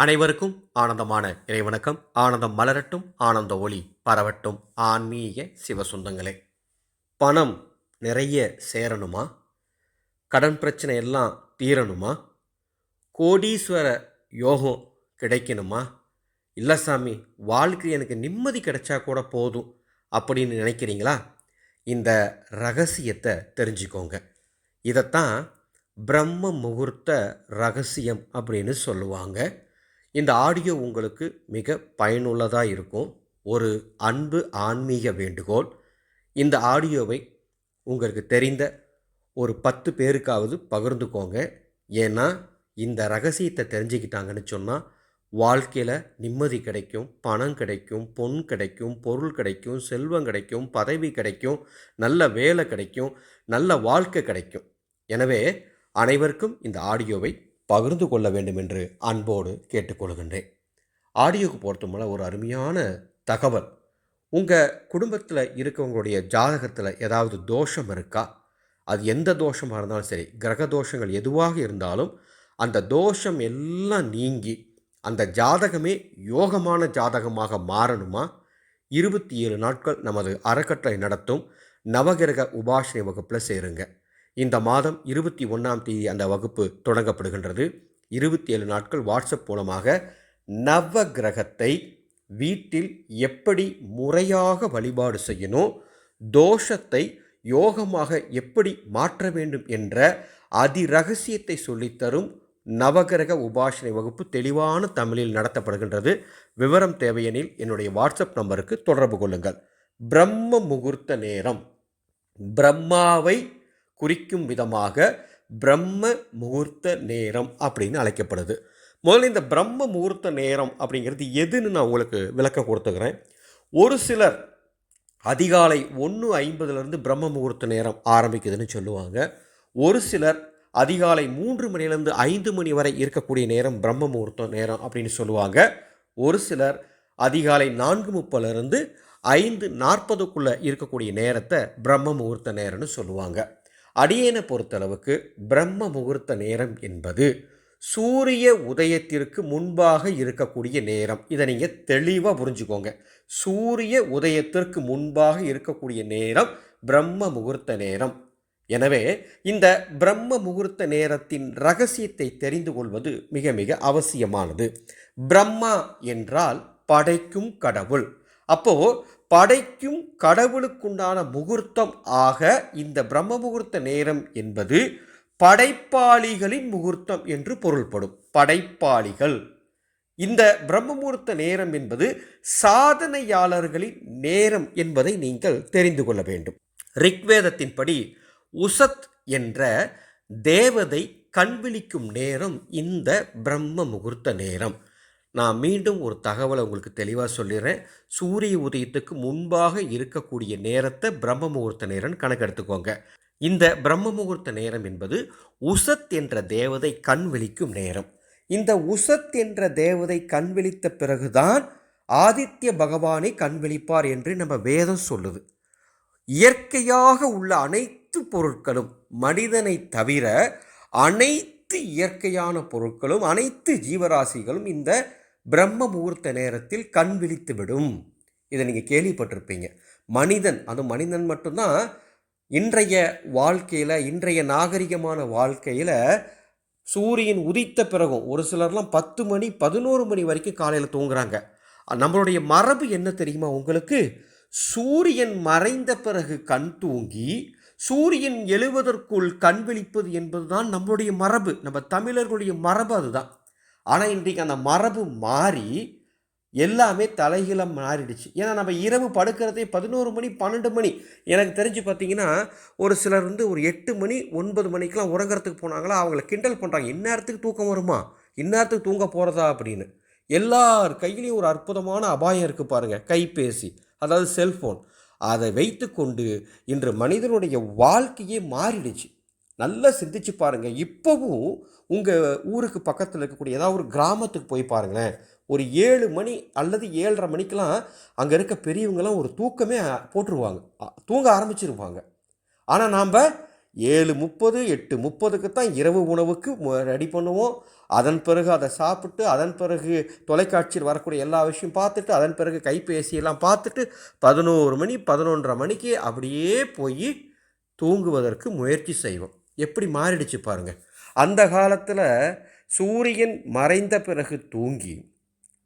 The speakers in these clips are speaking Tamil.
அனைவருக்கும் ஆனந்தமான இறைவணக்கம். ஆனந்தம் மலரட்டும் ஆனந்த ஒளி பரவட்டும். ஆன்மீக சிவசுந்தங்களே. பணம் நிறைய சேரணுமா? கடன் பிரச்சனை எல்லாம் தீரணுமா? கோடீஸ்வர யோகம் கிடைக்கணுமா? இல்லை சாமி வாழ்க்கை எனக்கு நிம்மதி கிடைச்சா கூட போதும் அப்படின்னு நினைக்கிறீங்களா? இந்த ரகசியத்தை தெரிஞ்சுக்கோங்க. இதைத்தான் பிரம்ம முகூர்த்த ரகசியம் அப்படின்னு சொல்லுவாங்க. இந்த ஆடியோ உங்களுக்கு மிக பயனுள்ளதாக இருக்கும். ஒரு அன்பு ஆன்மீக வேண்டுகோள். இந்த ஆடியோவை உங்களுக்கு தெரிந்த ஒரு பத்து பேருக்காவது பகிர்ந்துக்கோங்க. ஏன்னா இந்த ரகசியத்தை தெரிஞ்சுக்கிட்டாங்கன்னு சொன்னால் வாழ்க்கையில் நிம்மதி கிடைக்கும் பணம் கிடைக்கும் பொன் கிடைக்கும் பொருள் கிடைக்கும் செல்வம் கிடைக்கும் பதவி கிடைக்கும் நல்ல வேலை கிடைக்கும் நல்ல வாழ்க்கை கிடைக்கும். எனவே அனைவருக்கும் இந்த ஆடியோவை பகிர்ந்து கொள்ள வேண்டும் என்று அன்போடு கேட்டுக்கொள்கின்றேன். ஆடியோக்கு பொறுத்தமல ஒரு அருமையான தகவல். உங்கள் குடும்பத்தில் இருக்கவங்களுடைய ஜாதகத்தில் ஏதாவது தோஷம் இருக்கா? அது எந்த தோஷமாக இருந்தாலும் சரி கிரக தோஷங்கள் எதுவாக இருந்தாலும் அந்த தோஷம் எல்லாம் நீங்கி அந்த ஜாதகமே யோகமான ஜாதகமாக மாறணுமா? இருபத்தி ஏழு நாட்கள் நமது அறக்கட்டளை நடத்தும் நவகிரக உபாசனை வகுப்பில் சேருங்க. இந்த மாதம் இருபத்தி ஒன்றாம் தேதி அந்த வகுப்பு தொடங்கப்படுகின்றது. இருபத்தி ஏழு நாட்கள் வாட்ஸ்அப் மூலமாக நவ கிரகத்தை வீட்டில் எப்படி முறையாக வழிபாடு செய்யணும் தோஷத்தை யோகமாக எப்படி மாற்ற வேண்டும் என்ற அதிரகசியத்தை சொல்லித்தரும் நவகிரக உபாசனை வகுப்பு தெளிவான தமிழில் நடத்தப்படுகின்றது. விவரம் தேவையெனில் என்னுடைய வாட்ஸ்அப் நம்பருக்கு தொடர்பு கொள்ளுங்கள். பிரம்ம முகூர்த்த நேரம். பிரம்மாவை குறிக்கும் விதமாக பிரம்ம முகூர்த்த நேரம் அப்படின்னு அழைக்கப்படுது. முதல்ல இந்த பிரம்ம முகூர்த்த நேரம் அப்படிங்கிறது எதுன்னு நான் உங்களுக்கு விளக்கம் கொடுத்துக்கிறேன். ஒரு சிலர் அதிகாலை ஒன்று ஐம்பதுலேருந்து பிரம்ம முகூர்த்த நேரம் ஆரம்பிக்குதுன்னு சொல்லுவாங்க. ஒரு சிலர் அதிகாலை மூன்று மணிலேருந்து ஐந்து மணி வரை இருக்கக்கூடிய நேரம் பிரம்ம முகூர்த்த நேரம் அப்படின்னு சொல்லுவாங்க. ஒரு சிலர் அதிகாலை நான்கு முப்பதுலேருந்து ஐந்து நாற்பதுக்குள்ளே இருக்கக்கூடிய நேரத்தை பிரம்ம முகூர்த்த நேரம்னு சொல்லுவாங்க. அடியேனை பொறுத்தளவுக்கு பிரம்ம முகூர்த்த நேரம் என்பது சூரிய உதயத்திற்கு முன்பாக இருக்கக்கூடிய நேரம். இதை நீங்கள் தெளிவாக புரிஞ்சுக்கோங்க. சூரிய உதயத்திற்கு முன்பாக இருக்கக்கூடிய நேரம் பிரம்ம முகூர்த்த நேரம். எனவே இந்த பிரம்ம முகூர்த்த நேரத்தின் ரகசியத்தை தெரிந்து கொள்வது மிக மிக அவசியமானது. பிரம்மா என்றால் படைக்கும் கடவுள். அப்போது படைக்கும் கடவுளுக்குண்டான முகூர்த்தம் ஆக இந்த பிரம்ம முகூர்த்த நேரம் என்பது படைப்பாளிகளின் முகூர்த்தம் என்று பொருள்படும். படைப்பாளிகள். இந்த பிரம்ம முகூர்த்த நேரம் என்பது சாதனையாளர்களின் நேரம் என்பதை நீங்கள் தெரிந்து கொள்ள வேண்டும். ரிக்வேதத்தின்படி உசத் என்ற தேவதை கண்விழிக்கும் நேரம் இந்த பிரம்ம முகூர்த்த நேரம். நான் மீண்டும் ஒரு தகவலை உங்களுக்கு தெளிவாக சொல்லிடுறேன். சூரிய உதயத்துக்கு முன்பாக இருக்கக்கூடிய நேரத்தை பிரம்ம முகூர்த்த நேரம் கணக்கெடுத்துக்கோங்க. இந்த பிரம்ம முகூர்த்த நேரம் என்பது உசத் என்ற தேவதை கண் விழிக்கும் நேரம். இந்த உசத் என்ற தேவதை கண் விழித்த பிறகுதான் ஆதித்ய பகவானை கண் விழிப்பார் என்று நம்ம வேதம் சொல்லுது. இயற்கையாக உள்ள அனைத்து பொருட்களும் மனிதனை தவிர அனைத்து இயற்கையான பொருட்களும் அனைத்து ஜீவராசிகளும் இந்த பிரம்ம முகூர்த்த நேரத்தில் கண் விழித்து விடும். இதை நீங்கள் கேள்விப்பட்டிருப்பீங்க. மனிதன் அது மனிதன் மட்டும்தான் இன்றைய வாழ்க்கையில் இன்றைய நாகரிகமான வாழ்க்கையில் சூரியன் உதித்த பிறகும் ஒரு சிலர்லாம் பத்து மணி பதினோரு மணி வரைக்கும் காலையில் தூங்குறாங்க. நம்மளுடைய மரபு என்ன தெரியுமா உங்களுக்கு? சூரியன் மறைந்த பிறகு கண் தூங்கி சூரியன் எழுவதற்குள் கண் விழிப்பது என்பதுதான் நம்மளுடைய மரபு. நம்ம தமிழர்களுடைய மரபு அதுதான். ஆனால் இன்றைக்கு அந்த மரபு மாறி எல்லாமே தலைகீழம் மாறிடுச்சு. ஏன்னா நம்ம இரவு படுக்கிறதே பதினோரு மணி பன்னெண்டு மணி. எனக்கு தெரிஞ்சு பார்த்தீங்கன்னா ஒரு சிலர் வந்து ஒரு எட்டு மணி ஒன்பது மணிக்கெலாம் உறங்குறதுக்கு போனாங்களா அவங்கள கிண்டல் பண்ணுறாங்க இந்நேரத்துக்கு தூக்கம் வருமா? இந்நேரத்துக்கு தூங்க போகிறதா அப்படின்னு. எல்லார் கையிலையும் ஒரு அற்புதமான அபாயம் இருக்குது பாருங்கள் கைபேசி அதாவது செல்ஃபோன் அதை வைத்துக்கொண்டு இன்று மனிதனுடைய வாழ்க்கையே மாறிடுச்சு. நல்லா சிந்திச்சு பாருங்கள் இப்போவும் உங்கள் ஊருக்கு பக்கத்தில் இருக்கக்கூடிய ஏதாவது ஒரு கிராமத்துக்கு போய் பாருங்களேன். ஒரு ஏழு மணி அல்லது ஏழரை மணிக்கெலாம் அங்கே இருக்க பெரியவங்களாம் ஒரு தூக்கமே போட்டுருவாங்க. தூங்க ஆரம்பிச்சிருவாங்க. ஆனால் நாம் ஏழு முப்பது எட்டு முப்பதுக்கு தான் இரவு உணவுக்கு ரெடி பண்ணுவோம். அதன் பிறகு அதை சாப்பிட்டு அதன் பிறகு தொலைக்காட்சியில் வரக்கூடிய எல்லா விஷயம் பார்த்துட்டு அதன் பிறகு கைபேசியெல்லாம் பார்த்துட்டு பதினோரு மணி பதினொன்றரை மணிக்கு அப்படியே போய் தூங்குவதற்கு முயற்சி செய்வோம். எப்படி மாறிடுச்சு பாருங்க. அந்த காலத்தில் சூரியன் மறைந்த பிறகு தூங்கி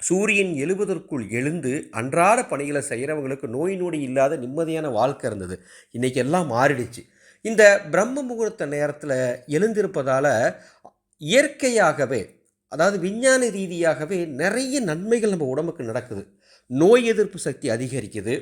சூரியன் எழுவதற்குள் எழுந்து அன்றாட பணிகளை செய்கிறவங்களுக்கு நோய் நொடி இல்லாத நிம்மதியான வாழ்க்கை இருந்தது. இன்றைக்கி எல்லாம் மாறிடுச்சு. இந்த பிரம்ம முகூர்த்த நேரத்தில் எழுந்திருப்பதால் இயற்கையாகவே அதாவது விஞ்ஞான ரீதியாகவே நிறைய நன்மைகள் நம்ம உடம்புக்கு நடக்குது. நோய் எதிர்ப்பு சக்தி அதிகரிக்குது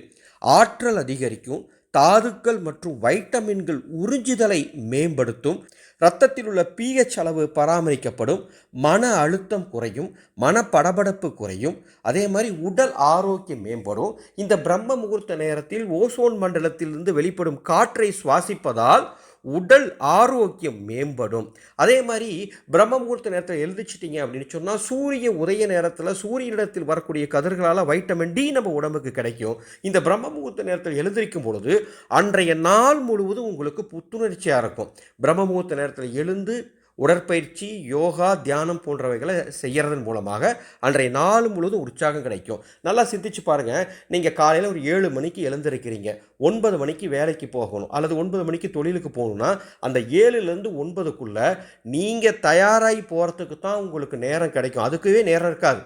ஆற்றல் அதிகரிக்கும் தாதுக்கள் மற்றும் வைட்டமின்கள் உறிஞ்சுதலை மேம்படுத்தும் இரத்தத்தில் உள்ள பிஹெச் அளவு பராமரிக்கப்படும் மன அழுத்தம் குறையும் மன படபடப்பு குறையும் அதே மாதிரி உடல் ஆரோக்கியம் மேம்படும். இந்த பிரம்ம முகூர்த்த நேரத்தில் ஓசோன் மண்டலத்திலிருந்து வெளிப்படும் காற்றை சுவாசிப்பதால் உடல் ஆரோக்கியம் மேம்படும். அதே மாதிரி பிரம்ம முகூர்த்த நேரத்தில் எழுதிச்சிட்டிங்க அப்படின்னு சொன்னால் சூரிய உதய நேரத்தில் சூரியனிடத்தில் வரக்கூடிய கதிர்களால் வைட்டமின் டி நம்ம உடம்புக்கு கிடைக்கும். இந்த பிரம்ம முகூர்த்த நேரத்தில் எழுந்திருக்கும் பொழுது அன்றைய நாள் முழுவதும் உங்களுக்கு புத்துணர்ச்சியாக இருக்கும். பிரம்ம முகூர்த்த நேரத்தில் எழுந்து உடற்பயிற்சி யோகா தியானம் போன்றவைகளை செய்கிறதன் மூலமாக அன்றைய நாள் முழுவதும் உற்சாகம் கிடைக்கும். நல்லா சிந்திச்சு பாருங்கள் நீங்கள் காலையில் ஒரு ஏழு மணிக்கு எழுந்திருக்கிறீங்க. ஒன்பது மணிக்கு வேலைக்கு போகணும். அல்லது ஒன்பது மணிக்கு தொழிலுக்கு போகணும்னா அந்த ஏழுலேருந்து ஒன்பதுக்குள்ளே நீங்கள் தயாராகி போகிறதுக்கு தான் உங்களுக்கு நேரம் கிடைக்கும். அதுக்குவே நேரம் இருக்காது.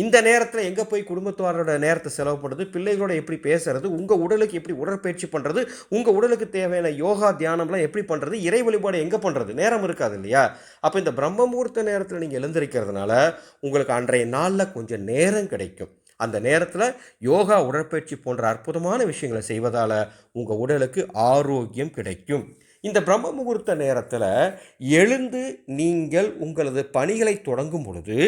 இந்த நேரத்தில் எங்கே போய் குடும்பத்தாரோட நேரத்தை செலவு பண்ணுறது பிள்ளைகளோட எப்படி பேசுறது உங்கள் உடலுக்கு எப்படி உடற்பயிற்சி பண்ணுறது உங்கள் உடலுக்கு தேவையான யோகா தியானம்லாம் எப்படி பண்ணுறது இறை வழிபாடு எங்கே பண்ணுறது நேரம் இருக்காது இல்லையா? அப்போ இந்த பிரம்ம முகூர்த்த நேரத்தில் நீங்கள் எழுந்திருக்கிறதுனால உங்களுக்கு அன்றைய நாளில் கொஞ்சம் நேரம் கிடைக்கும். அந்த நேரத்தில் யோகா உடற்பயிற்சி போன்ற அற்புதமான விஷயங்களை செய்வதால் உங்கள் உடலுக்கு ஆரோக்கியம் கிடைக்கும். இந்த பிரம்ம முகூர்த்த நேரத்தில் எழுந்து நீங்கள் உங்களது பணிகளை தொடங்கும் பொழுது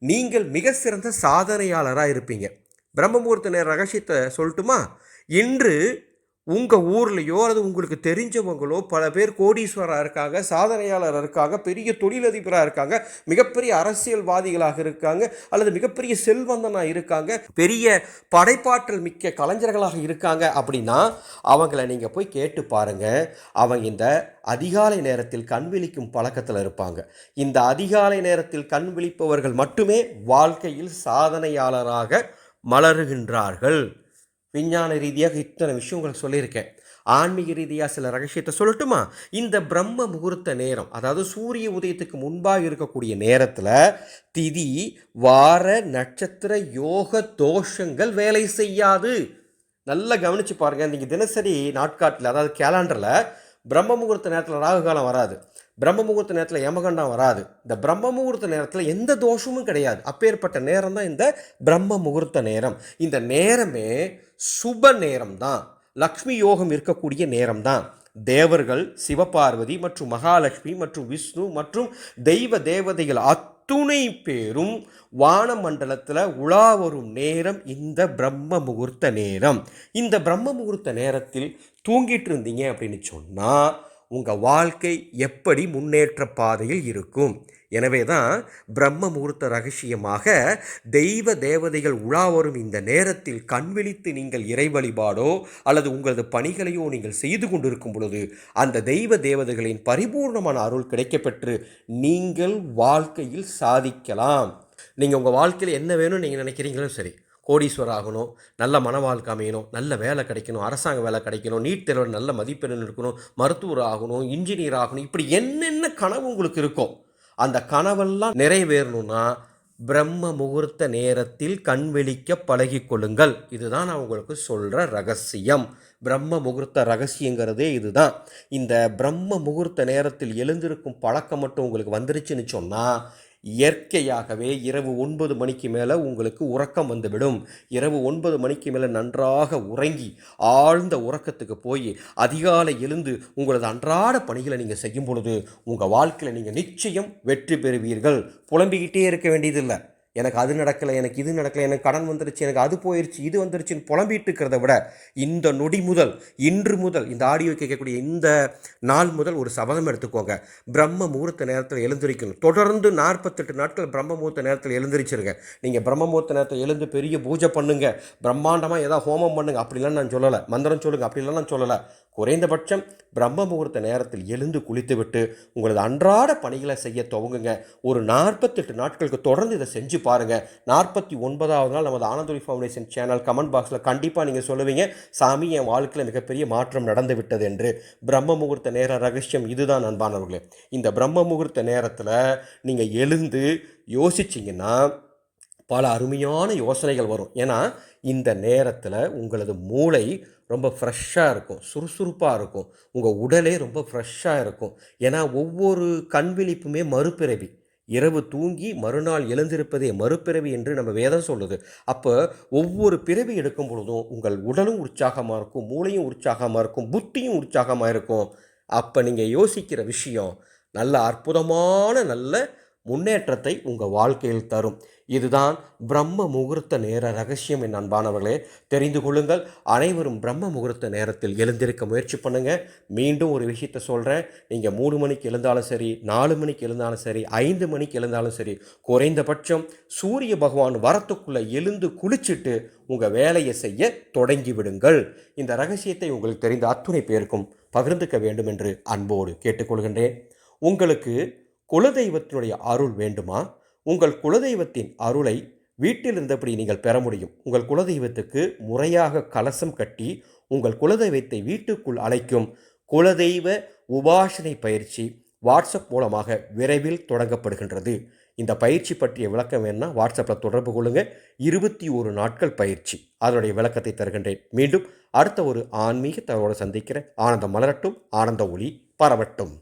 நீங்கள் மிக சிறந்த சாதனையாளராக இருப்பீங்க. பிரம்ம நேர ரகசியத்தை சொல்லட்டுமா? இன்று உங்கள் ஊர்லேயோ அல்லது உங்களுக்கு தெரிஞ்சவங்களோ பல பேர் கோடீஸ்வரராக இருக்காங்க சாதனையாளர் இருக்காங்க பெரிய தொழிலதிபராக இருக்காங்க மிகப்பெரிய அரசியல்வாதிகளாக இருக்காங்க அல்லது மிகப்பெரிய செல்வந்தனாக இருக்காங்க பெரிய படைப்பாற்றல் மிக்க கலைஞர்களாக இருக்காங்க அப்படின்னா அவங்கள நீங்கள் போய் கேட்டு பாருங்கள் அவங்க இந்த அதிகாலை நேரத்தில் கண் விழிக்கும் பழக்கத்தில் இருப்பாங்க. இந்த அதிகாலை நேரத்தில் கண் விழிப்பவர்கள் மட்டுமே வாழ்க்கையில் சாதனையாளராக மலருகின்றார்கள். விஞ்ஞான ரீதியாக இத்தனை விஷயம் உங்களுக்கு சொல்லியிருக்கேன். ஆன்மீக ரீதியாக சில ரகசியத்தை சொல்லட்டுமா? இந்த பிரம்ம முகூர்த்த நேரம் அதாவது சூரிய உதயத்துக்கு முன்பாக இருக்கக்கூடிய நேரத்தில் திதி வார நட்சத்திர யோக தோஷங்கள் வேலை செய்யாது. நல்லா கவனித்து பாருங்கள் நீங்கள் தினசரி நாட்காட்டில் அதாவது கேலண்டரில் பிரம்ம முகூர்த்த நேரத்தில் ராகு காலம் வராது. பிரம்ம முகூர்த்த நேரத்தில் யமகண்டம் வராது. இந்த பிரம்ம முகூர்த்த நேரத்தில் எந்த தோஷமும் கிடையாது. அப்பேற்பட்ட நேரம் தான் இந்த பிரம்ம முகூர்த்த நேரம். இந்த நேரமே சுப நேரம் தான். லக்ஷ்மி யோகம் இருக்கக்கூடிய நேரம் தான். தேவர்கள் சிவபார்வதி மற்றும் மகாலட்சுமி மற்றும் விஷ்ணு மற்றும் தெய்வ தேவதைகள் அத்துணை பேரும் வானமண்டலத்தில் உலா வரும் நேரம் இந்த பிரம்ம முகூர்த்த நேரம். இந்த பிரம்ம முகூர்த்த நேரத்தில் தூங்கிட்டு இருந்தீங்க அப்படின்னு சொன்னால் உங்கள் வாழ்க்கை எப்படி முன்னேற்ற பாதையில் இருக்கும்? எனவே தான் பிரம்ம முகூர்த்த ரகசியமாக தெய்வ தேவதைகள் உலா வரும் இந்த நேரத்தில் கண் விழித்து நீங்கள் இறை வழிபாடோ அல்லது உங்களது பணிகளையோ நீங்கள் செய்து கொண்டிருக்கும் பொழுது அந்த தெய்வ தேவதைகளின் பரிபூர்ணமான அருள் கிடைக்கப்பெற்று நீங்கள் வாழ்க்கையில் சாதிக்கலாம். நீங்கள் உங்கள் வாழ்க்கையில் என்ன வேணும்னு நீங்கள் நினைக்கிறீங்களோ சரி கோடீஸ்வரர் ஆகணும் நல்ல மனவாழ்க்கை அமையணும் நல்ல வேலை கிடைக்கணும் அரசாங்க வேலை கிடைக்கணும் நீட் தேர்வில் நல்ல மதிப்பெண் இருக்கணும் மருத்துவர் ஆகணும் இன்ஜினியர் ஆகணும் இப்படி என்னென்ன கனவு உங்களுக்கு இருக்கும் அந்த கனவெல்லாம் நிறைவேறணும்னா பிரம்ம முகூர்த்த நேரத்தில் கண்வெளிக்க பழகிக்கொள்ளுங்கள் இதுதான் நான் உங்களுக்கு சொல்கிற ரகசியம். பிரம்ம முகூர்த்த ரகசியங்கிறதே இதுதான். இந்த பிரம்ம முகூர்த்த நேரத்தில் எழுந்திருக்கும் பழக்கம் மட்டும் உங்களுக்கு வந்துருச்சுன்னு சொன்னால் இயற்கையாகவே இரவு ஒன்பது மணிக்கு மேலே உங்களுக்கு உறக்கம் வந்துவிடும். இரவு ஒன்பது மணிக்கு மேலே நன்றாக உறங்கி ஆழ்ந்த உறக்கத்துக்கு போய் அதிகாலை எழுந்து உங்களது அன்றாட பணிகளை நீங்கள் செய்யும் பொழுது உங்கள் வாழ்க்கையில் நீங்கள் நிச்சயம் வெற்றி பெறுவீர்கள். புலம்பிக்கிட்டே இருக்க வேண்டியதில்லை. எனக்கு அது நடக்கலை எனக்கு இது நடக்கலை எனக்கு கடன் வந்துருச்சு எனக்கு அது போயிடுச்சு இது வந்துருச்சுன்னு புலம்பிட்டு இருக்கிறத விட இந்த நொடி முதல் இன்று முதல் இந்த ஆடியோ கேட்கக்கூடிய இந்த நாள் முதல் ஒரு சபதம் எடுத்துக்கோங்க. பிரம்ம முகூர்த்த நேரத்தில் எழுந்திருக்கணும். தொடர்ந்து நாற்பத்தெட்டு நாட்கள் பிரம்ம முகூர்த்த நேரத்தில் எழுந்திரிச்சிருங்க. நீங்கள் பிரம்ம முகூர்த்த நேரத்தில் எழுந்து பெரிய பூஜை பண்ணுங்க. பிரம்மாண்டமாக ஏதாவது ஹோமம் பண்ணுங்க. அப்படிலாம் நான் சொல்லலை. மந்திரம் சொல்லுங்க. அப்படிலாம் நான் சொல்லலை. குறைந்தபட்சம் பிரம்ம முகூர்த்த நேரத்தில் எழுந்து குளித்துவிட்டு உங்களது அன்றாட பணிகளை செய்ய துவங்குங்க. ஒரு நாற்பத்தெட்டு நாட்களுக்கு தொடர்ந்து இதை செஞ்சு பாருங்க. நாற்பத்தி ஒன்பதாவது நாள் நமது ஆனந்தொலி ஃபவுண்டேஷன் சேனல் கமெண்ட் பாக்ஸில் கண்டிப்பாக நீங்கள் சொல்லுவீங்க. சாமி என் வாழ்க்கையில் மிகப்பெரிய மாற்றம் நடந்து விட்டது என்று. பிரம்ம முகூர்த்த நேர ரகசியம் இதுதான் அன்பானவர்களே இந்த பிரம்ம முகூர்த்த நேரத்தில் நீங்கள் எழுந்து யோசிச்சிங்கன்னா பல அருமையான யோசனைகள் வரும். ஏன்னா இந்த நேரத்தில் உங்களது மூளை ரொம்ப ஃப்ரெஷ்ஷாக இருக்கும். சுறுசுறுப்பாக இருக்கும். உங்கள் உடலே ரொம்ப ஃப்ரெஷ்ஷாக இருக்கும். ஏன்னா ஒவ்வொரு கண் விழிப்புமே மறுபிறவி. இரவு தூங்கி மறுநாள் எழுந்திருப்பதே மறுபிறவி என்று நம்ம வேதம் சொல்லுது. அப்போ ஒவ்வொரு பிறவி எடுக்கும் பொழுதும் உங்கள் உடலும் உற்சாகமாக இருக்கும் மூளையும் உற்சாகமாக இருக்கும் புத்தியும் உற்சாகமாக இருக்கும். அப்போ நீங்கள் யோசிக்கிற விஷயம் நல்ல அற்புதமான நல்ல முன்னேற்றத்தை உங்கள் வாழ்க்கையில் தரும். இதுதான் பிரம்ம முகூர்த்த நேர ரகசியம் என் அன்பானவர்களே. தெரிந்து கொள்ளுங்கள் அனைவரும் பிரம்ம முகூர்த்த நேரத்தில் எழுந்திருக்க முயற்சி பண்ணுங்கள் மீண்டும் ஒரு விஷயத்த சொல்கிறேன் நீங்கள் மூணு மணிக்கு எழுந்தாலும் சரி நாலு மணிக்கு எழுந்தாலும் சரி ஐந்து மணிக்கு எழுந்தாலும் சரி குறைந்தபட்சம் சூரிய பகவான் வரத்துக்குள்ளே எழுந்து குளிச்சுட்டு உங்கள் வேலையை செய்ய தொடங்கி விடுங்கள். இந்த ரகசியத்தை உங்களுக்கு தெரிந்த அத்துணை பேருக்கும் பகிர்ந்துக்க வேண்டும் என்று அன்போடு கேட்டுக்கொள்கின்றேன். உங்களுக்கு குலதெய்வத்தினுடைய அருள் வேண்டுமா? உங்கள் குலதெய்வத்தின் அருளை வீட்டில் இருந்தபடி நீங்கள் பெற முடியும். உங்கள் குலதெய்வத்துக்கு முறையாக கலசம் கட்டி உங்கள் குலதெய்வத்தை வீட்டுக்குள் அழைக்கும் குலதெய்வ உபாசனை பயிற்சி வாட்ஸ்அப் மூலமாக விரைவில் தொடங்கப்படுகின்றது. இந்த பயிற்சி பற்றிய விளக்கம் வேணும்னா வாட்ஸ்அப்பில் தொடர்பு கொள்ளுங்கள் இருபத்தி ஒரு நாட்கள் பயிற்சி. அதனுடைய விளக்கத்தை தருகின்றேன். மீண்டும் அடுத்த ஒரு ஆன்மீக தகவலோடு சந்திக்கிறேன். ஆனந்தம் மலரட்டும். ஆனந்த ஒளி பரவட்டும்.